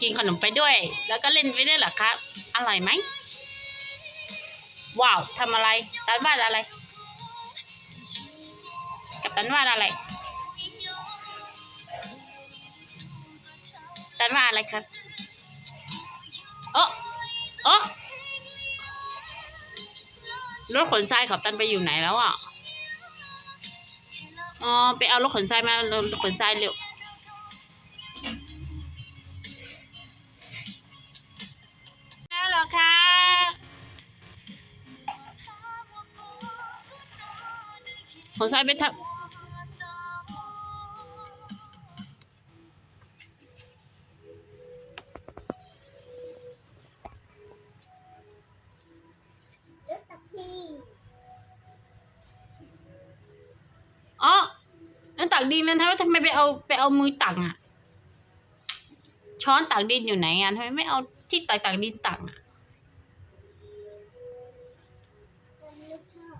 กินขนมไปด้วย แล้วก็เล่นไปด้วยเหรอครับ อร่อยไหม ว้าวทำอะไรตันวาดอะไร กับตันวาดอะไรตันวาดอะไรครับโอ้โอ้รถขนทรายของตันไปอยู่ไหนแล้วอะ อ๋อไปเอารถขนทรายมารถขนทรายเร็วแล้วเหรอคะขนทรายไปทำ ตักดินแล้วทำไมทำไมไปเอาไปเอามือตักอะ ช้อนตักดินอยู่ไหนอะทำไมไม่เอาที่ตักตักดินตักอะไม่ชอบ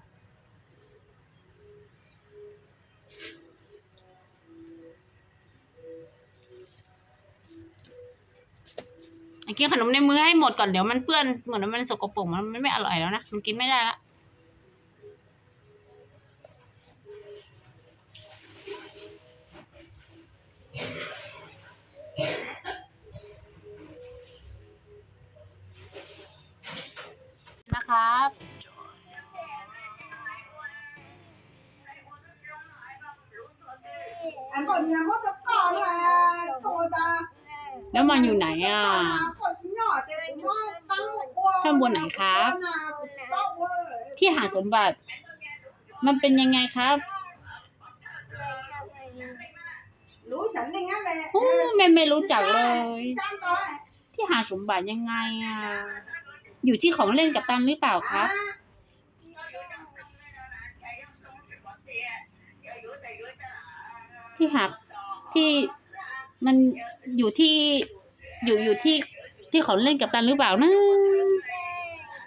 กินขนมในมือให้หมดก่อนเดี๋ยวมันเปื้อนเหมือนมันสกปรกมันไม่อร่อยแล้วนะมันกินไม่ได้ละ นะครับ anh còn nhà mất cho con là tôi ta แล้วมันอยู่ไหนอะ còn chỉ nhỏ thì nó băng qua ข้างบนไหนครับ là bóc qua ที่หาสมบัติ มันเป็นยังไงครับ núi sẵn lên á là โอ้ไม่ไม่รู้จักเลย sang tôi ที่หาสมบัติยังไงอะ อยู่ที่ของเล่นกับตันหรือเปล่าครับ ที่หาที่มันอยู่ที่อยู่อยู่ที่ที่ของเล่นกับตันหรือเปล่านะ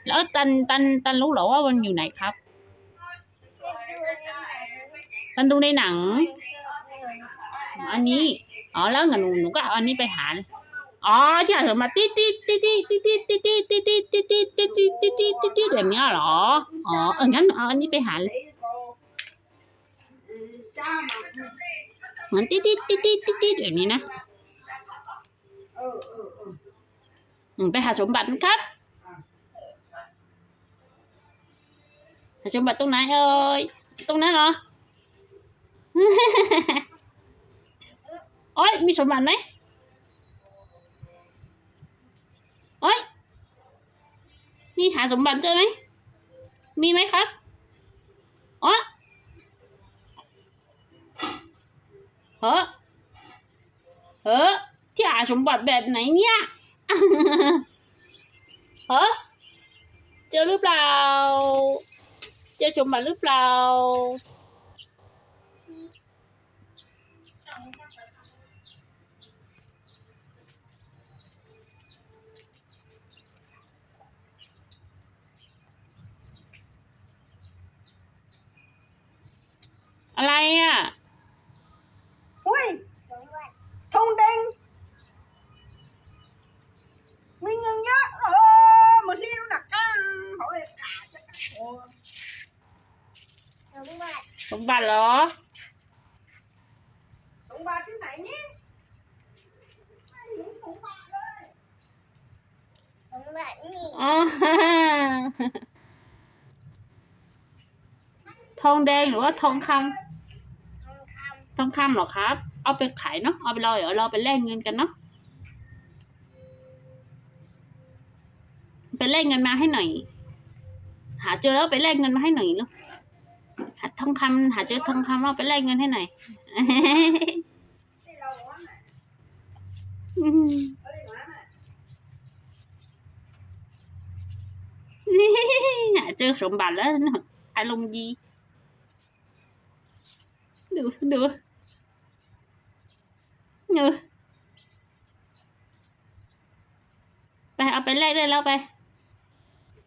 แล้วตันตันตันรู้เหรอว่ามันอยู่ไหนครับ ตันดูในหนัง อันนี้ อ๋อแล้วงั้นหนูหนูก็เอาอันนี้ไปหา อ๋อที่หาสมบัติติ๊ดติ๊ดติ๊ดติ๊ดติ๊ดติ๊ดติ๊ดติ๊ดติ๊ดติ๊ดติ๊ดติ๊ดติ๊ดติ๊ดติ๊ดติ๊ดแบบนี้เหรอ อ๋อ เออ งั้นเอาอันนี้ไปหา để cô Ừ, sao mà เหมือนติ๊ดติ๊ดติ๊ดติ๊ดติ๊ดติ๊ดแบบนี้นะไปหาสมบัติครับ หาสมบัติตรงไหนเอ่ย ตรงนั้นเหรอ โอ้ยมีสมบัติไหมโอ้ยนี่หาสมบัติเจอไหม มีไหมครับอ๋อเฮ้อเฮ้อที่หาสมบัติแบบไหนเนี่ยเฮ้อเจอหรือเปล่า เจอสมบัติหรือเปล่า อะไรอ่ะ อุ้ยธงแดงมีเงินเยอะเออมาที่นู่นหนักกันเขาเลยกาจะโอ้สมบัติสมบัติเหรอ สมบัติที่ไหนนี่ไม่รู้สมบัติเลยสมบัตินี่อ๋อทองแดงหรือว่าทองคำ ทองคำหรอครับ เอาไปขายเนาะ เอาไปลอยเดี๋ยวเราไปแลกเงินกันเนาะ ไปแลกเงินมาให้หน่อย หาเจอแล้วไปแลกเงินมาให้หน่อยลูกหาทองคำหาเจอทองคำเราไปแลกเงินให้หน่อย Đây là món này อืม ở đây món này หาเจอสมบัติแล้วอารมณ์ดี ดูดูดูไปเอาไปแลกได้แล้วไป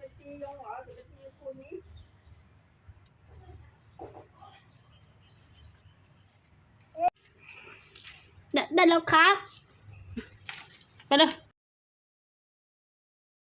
Cái chi vô ngõ thì cái chi khui nhí ได้แล้วครับ ไปเลย